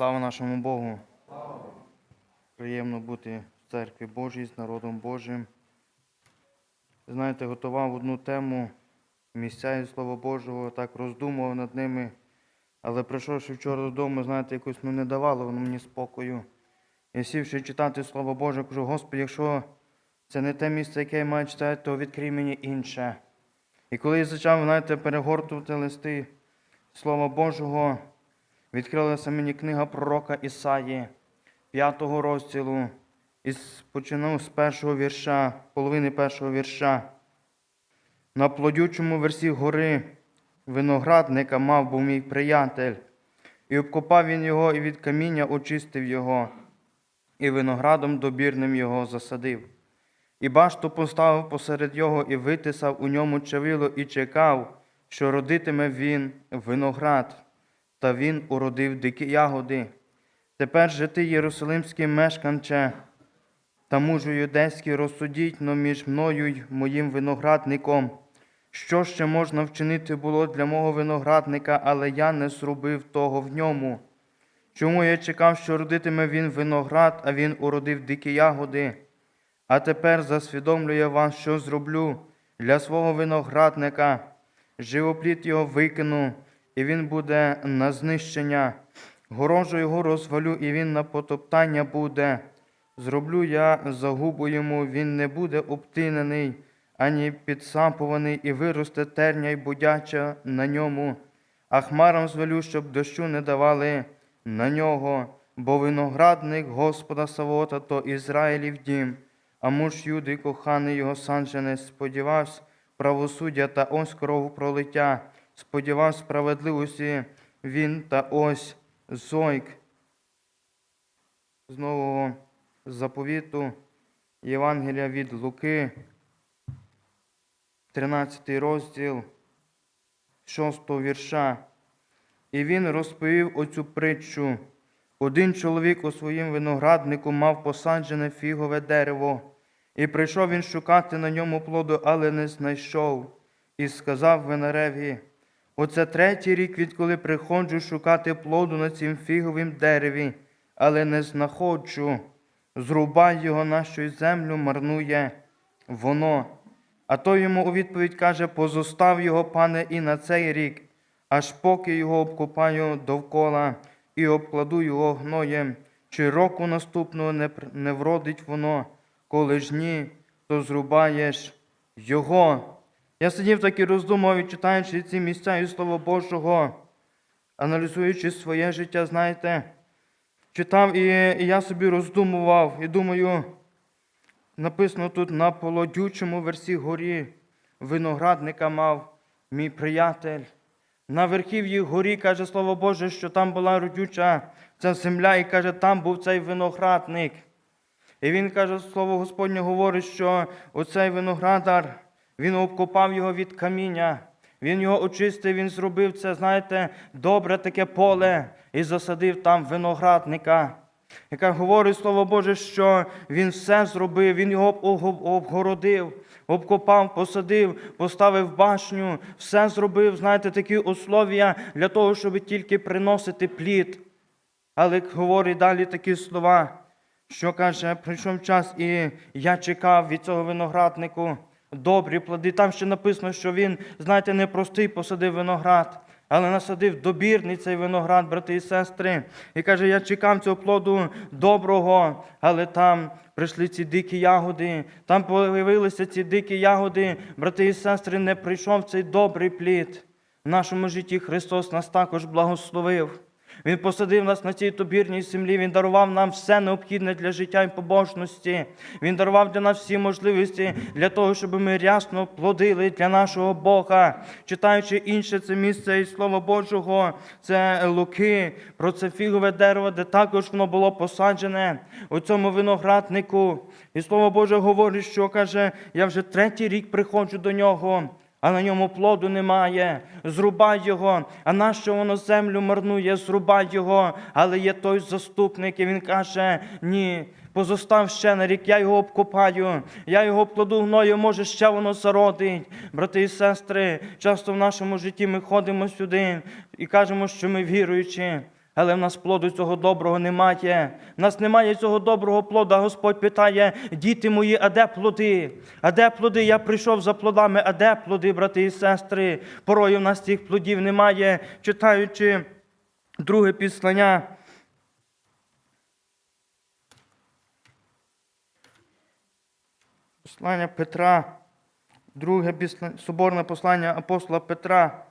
Слава нашому Богу! Приємно бути в церкві Божій з народом Божим. Знаєте, готував одну тему місця і Слова Божого, так роздумував над ними. Але прийшовши вчора додому, знаєте, якось ну, не давало воно мені спокою. Я сівши читати Слово Боже, кажу, Господи, якщо це не те місце, яке я маю читати, то відкрий мені інше. І коли я почав, знаєте, перегортувати листи Слова Божого, відкрилася мені книга пророка Ісаї, п'ятого розділу, і починав з першого вірша, половини першого вірша. На плодючому версі гори виноградника мав був мій приятель, і обкопав він його, і від каміння очистив його, і виноградом добірним його засадив. І башту поставив посеред його, і витисав у ньому чавило, і чекав, що родитиме він виноград, та він уродив дикі ягоди. Тепер же ти, Єрусалимський мешканче, та мужу юдейський, розсудіть но між мною й моїм виноградником. Що ще можна вчинити було для мого виноградника, але я не зробив того в ньому. Чому я чекав, що родитиме він виноград, а він уродив дикі ягоди? А тепер засвідомлюю вам, що зроблю для свого виноградника. Живопліт його викину, і він буде на знищення. Горожу його розвалю, і він на потоптання буде. Зроблю я загубу йому, він не буде обтинений, ані підсапуваний, і виросте терня й будяча на ньому. А хмарам звелю, щоб дощу не давали на нього, бо виноградник Господа Савота, то Ізраїлів дім. А муж Юди, коханий його санженець, сподівався правосуддя та ось кров пролиття, сподівався справедливості він та ось зойк. З нового заповіту Євангелія від Луки, 13 розділ, 6 вірша. І він розповів оцю притчу. Один чоловік у своїм винограднику мав посаджене фігове дерево, і прийшов він шукати на ньому плоду, але не знайшов, і сказав винареві, оце третій рік, відколи приходжу шукати плоду на цім фіговім дереві, але не знаходжу. Зрубай його на що землю марнує воно. А той йому у відповідь каже: Позостав його, пане, і на цей рік, аж поки його обкопаю довкола і обкладу його гноєм, чи року наступного не вродить воно, коли ж ні, то зрубаєш його. Я сидів так і роздумав, і читаючи ці місця і Слово Божого, аналізуючи своє життя, знаєте, читав і, і я собі роздумував, і думаю, написано тут на полодючому версі горі виноградника мав мій приятель. На верхів'ї горі каже Слово Боже, що там була родюча ця земля, і каже, там був цей виноградник. І він каже, слово Господнє говорить, що оцей виноградар, він обкопав його від каміння, він його очистив, він зробив це, знаєте, добре таке поле і засадив там виноградника. Яка говорить Слово Боже, що він все зробив, він його обгородив, обкопав, посадив, поставив башню, все зробив, знаєте, такі условия для того, щоб тільки приносити плід. Але говорить далі такі слова, що каже, прийшов час, і я чекав від цього винограднику добрі плоди. Там ще написано, що він, знаєте, не простий посадив виноград, але насадив добірний цей виноград, брати і сестри. І каже, я чекав цього плоду доброго, але там прийшли ці дикі ягоди, там появилися ці дикі ягоди, брати і сестри, не прийшов цей добрий плід. В нашому житті Христос нас також благословив. Він посадив нас на цій тобірній землі, Він дарував нам все необхідне для життя і побожності. Він дарував для нас всі можливості для того, щоб ми рясно плодили для нашого Бога. Читаючи інше це місце і Слово Божого, це Луки, про це фігове дерево, де також воно було посаджене у цьому винограднику. І Слово Боже говорить, що каже, я вже третій рік приходжу до нього а на ньому плоду немає. Зрубай його, а нащо воно землю марнує, зрубай його. Але є той заступник, і він каже: ні. Позостав ще на рік, я його обкопаю, я його плоду гною, може, ще воно зародить. Брати і сестри, часто в нашому житті ми ходимо сюди і кажемо, що ми віруючі. Але в нас плоду цього доброго немає. В нас немає цього доброго плода. Господь питає, діти мої, а де плоди? А де плоди? Я прийшов за плодами, а де плоди, брати і сестри? Порою в нас цих плодів немає. Читаючи друге післання. Послання Петра, друге соборне послання апостола Петра,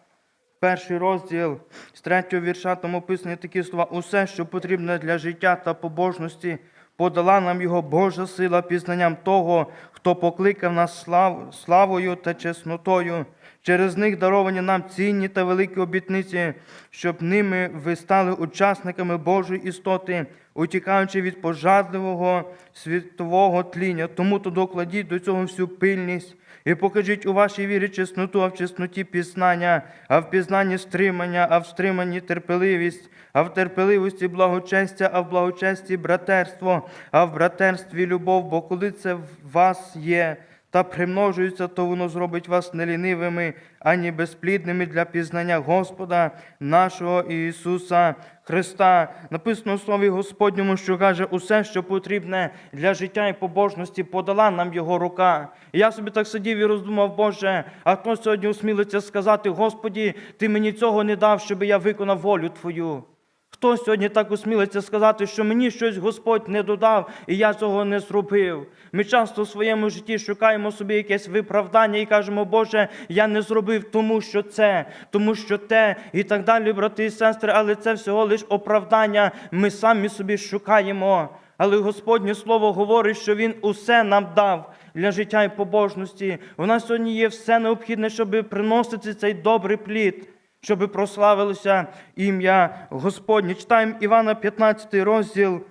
перший розділ з третього вірша, там описані такі слова. Усе, що потрібно для життя та побожності, подала нам його Божа сила пізнанням того, хто покликав нас слав, славою та чеснотою. Через них даровані нам цінні та великі обітниці, щоб ними ви стали учасниками Божої істоти, утікаючи від пожадливого світового тління. Тому то докладіть до цього всю пильність і покажіть у вашій вірі чесноту, а в чесноті пізнання, а в пізнанні стримання, а в стриманні терпеливість, а в терпеливості благочестя, а в благочесті братерство, а в братерстві любов, бо коли це в вас є, та примножується, то воно зробить вас не лінивими, ані безплідними для пізнання Господа нашого Ісуса Христа. Написано в Слові Господньому, що каже, усе, що потрібне для життя і побожності, подала нам Його рука. І я собі так сидів і роздумав, Боже, а хто сьогодні усмілиться сказати, Господі, Ти мені цього не дав, щоб я виконав волю Твою. Хто сьогодні так усмілиться сказати, що мені щось Господь не додав, і я цього не зробив? Ми часто в своєму житті шукаємо собі якесь виправдання і кажемо, Боже, я не зробив тому, що це, тому що те, і так далі, брати і сестри, але це всього лиш оправдання. Ми самі собі шукаємо. Але Господнє Слово говорить, що Він усе нам дав для життя і побожності. У нас сьогодні є все необхідне, щоб приносити цей добрий плід щоб прославилося ім'я Господнє. Читаємо Івана 15 розділ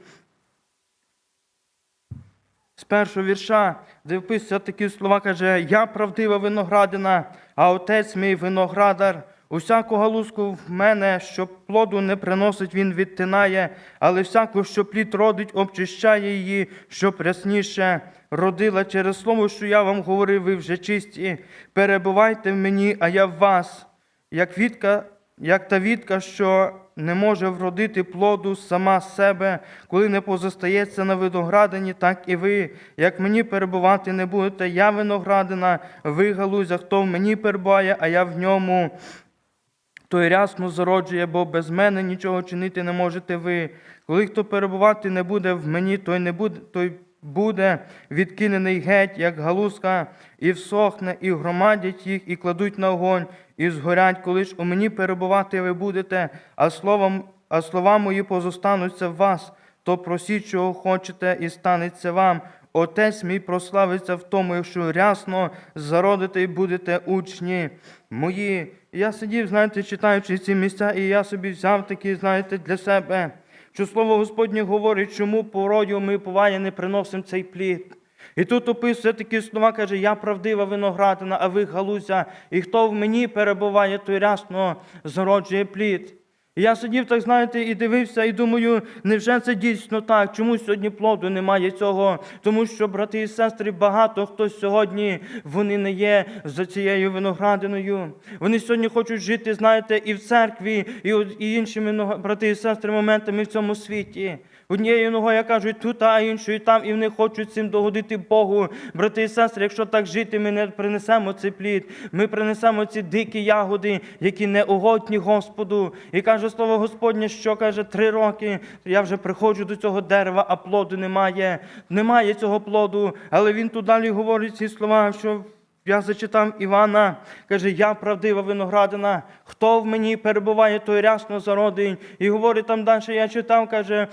з першого вірша, де вписується такі слова, каже, я правдива виноградина, а отець мій виноградар. Усяку галузку в мене, що плоду не приносить, він відтинає, але всяку, що плід родить, обчищає її, щоб рясніше родила через слово, що я вам говорив, ви вже чисті. Перебувайте в мені, а я в вас як вітка, як та вітка, що не може вродити плоду сама себе, коли не позостається на виноградині, так і ви. Як мені перебувати не будете, я виноградина, ви галузя, хто в мені перебуває, а я в ньому. Той рясно зароджує, бо без мене нічого чинити не можете ви. Коли хто перебувати не буде в мені, той не буде, той буде відкинений геть, як галузка, і всохне, і громадять їх, і кладуть на огонь, і згорять, коли ж у мені перебувати ви будете, а словом, а слова мої позостануться в вас, то просіть, чого хочете, і станеться вам. Отець мій прославиться в тому, якщо рясно зародите і будете учні мої. Я сидів, знаєте, читаючи ці місця, і я собі взяв такі, знаєте, для себе, що слово Господнє говорить, чому порою ми повалі не приносимо цей плід. І тут описує такі слова, каже, я правдива виноградина, а ви галузя, і хто в мені перебуває, той рясно зароджує плід. І я сидів, так знаєте, і дивився, і думаю, невже це дійсно так? Чому сьогодні плоду немає цього? Тому що, брати і сестри, багато хто сьогодні вони не є за цією виноградиною. Вони сьогодні хочуть жити, знаєте, і в церкві, і, іншими брати і сестри моментами в цьому світі. Однією ногою кажуть тут, а іншою там, і вони хочуть цим догодити Богу. Брати і сестри, якщо так жити, ми не принесемо цей плід. Ми принесемо ці дикі ягоди, які не угодні Господу. І каже слово Господнє, що каже, три роки я вже приходжу до цього дерева, а плоду немає. Немає цього плоду. Але він тут далі говорить ці слова, що. Я зачитав Івана, каже, я правдива виноградина, хто в мені перебуває, той рясно зародень. І говорить там далі, я читав, каже,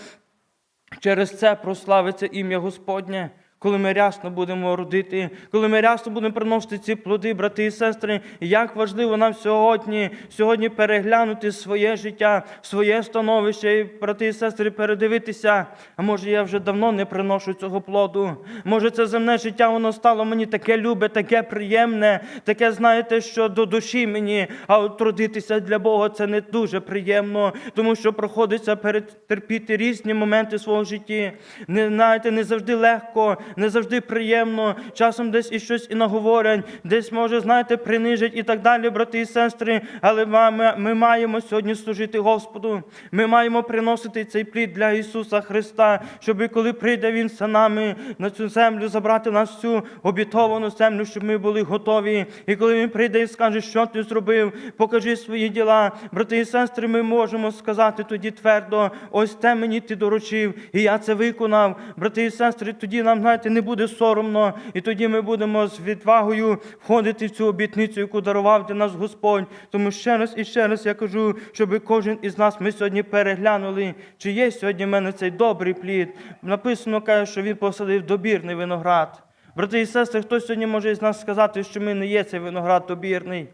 Через це прославиться ім'я Господнє, коли ми рясно будемо родити, коли ми рясно будемо приносити ці плоди, брати і сестри. Як важливо нам сьогодні, сьогодні переглянути своє життя, своє становище, і, брати і сестри, передивитися. А може, я вже давно не приношу цього плоду. Може, це земне життя воно стало мені таке любе, таке приємне, таке, знаєте, що до душі мені, а от трудитися для Бога це не дуже приємно, тому що проходиться перетерпіти різні моменти свого житті. Не знаєте, не завжди легко не завжди приємно. Часом десь і щось і наговорять, десь може, знаєте, принижать і так далі, брати і сестри. Але ми, ми, маємо сьогодні служити Господу. Ми маємо приносити цей плід для Ісуса Христа, щоб коли прийде Він за нами на цю землю, забрати нас в цю обітовану землю, щоб ми були готові. І коли Він прийде і скаже, що ти зробив, покажи свої діла. Брати і сестри, ми можемо сказати тоді твердо, ось те мені ти доручив, і я це виконав. Брати і сестри, тоді нам, знаєте, не буде соромно, і тоді ми будемо з відвагою входити в цю обітницю, яку дарував для нас Господь. Тому ще раз і ще раз я кажу, щоб кожен із нас ми сьогодні переглянули, чи є сьогодні в мене цей добрий плід. Написано каже, що він посадив добірний виноград. Брати і сестри, хто сьогодні може із нас сказати, що ми не є цей виноград добірний?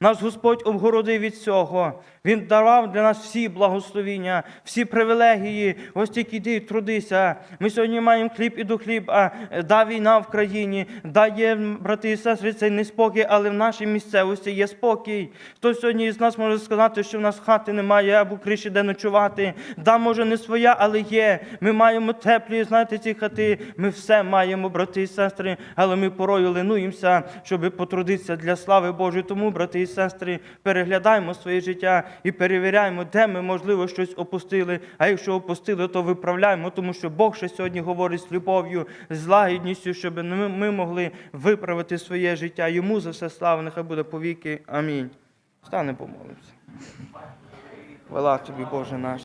Нас Господь обгородив від цього. Він давав для нас всі благословіння, всі привілегії. Ось тільки йди трудися. Ми сьогодні маємо хліб і до хліб, а е, да війна в країні, да є, брати і сестри, цей неспокій, але в нашій місцевості є спокій. Хто сьогодні із нас може сказати, що в нас хати немає або криші, де ночувати? Да, може, не своя, але є. Ми маємо теплі, знаєте, ці хати. Ми все маємо, брати і сестри, але ми порою ленуємося, щоб потрудитися для слави Божої. Тому, брати і сестри, переглядаємо своє життя і перевіряємо, де ми, можливо, щось опустили. А якщо опустили, то виправляємо, тому що Бог ще сьогодні говорить з любов'ю, з лагідністю, щоб ми могли виправити своє життя. Йому за все слава, нехай буде повіки. Амінь. Стане помолимося. Хвала тобі, Боже наш.